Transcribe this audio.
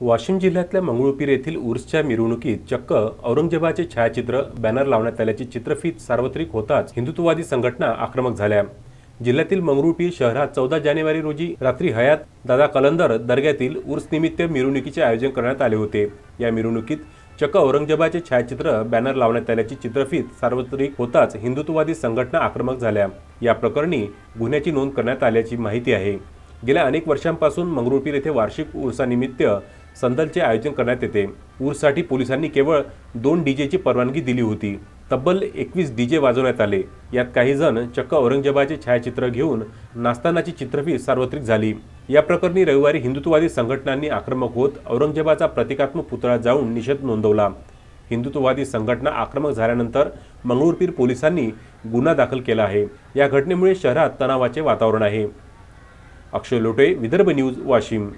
वाशिम जिल्ह्यातल्या मंगळुपीर येथील उर्सच्या मिरवणुकीत चक्क औरंगजेबाचे छायाचित्र बॅनर लावण्यात आल्याची चित्रफीत सार्वत्रिक होताच हिंदुत्ववादी संघटना आक्रमक झाल्या. जिल्ह्यातील मंगळुपीर शहरात चौदा जानेवारी रोजी रात्री हयात दादा कलंदर दर्ग्यातील उर्सनिमित्त मिरवणुकीचे आयोजन करण्यात आले होते. या मिरवणुकीत चक्क औरंगजेबाचे छायाचित्र बॅनर लावण्यात आल्याची चित्रफीत सार्वत्रिक होताच हिंदुत्ववादी संघटना आक्रमक झाल्या. या प्रकरणी गुन्ह्याची नोंद करण्यात आल्याची माहिती आहे. गेल्या अनेक वर्षांपासून मंगरुळपीर येथे वार्षिक उर्सानिमित्त संदलचे आयोजन करण्यात येते. ऊरसाठी पोलिसांनी केवळ दोन डीजेची परवानगी दिली होती. तब्बल एकवीस डीजे वाजवण्यात आले. यात काही जण चक्क औरंगजेबाचे छायाचित्र घेऊन नाचतानाची चित्रफी सार्वत्रिक झाली. या प्रकरणी रविवारी हिंदुत्ववादी संघटनांनी आक्रमक होत औरंगजेबाचा प्रतिकात्मक पुतळा जाऊन निषेध नोंदवला. हिंदुत्ववादी संघटना आक्रमक झाल्यानंतर मंगळूरपीर पोलिसांनी गुन्हा दाखल केला आहे. या घटनेमुळे शहरात तणावाचे वातावरण आहे. अक्षय लोटे विदर्भ न्यूज वाशिम.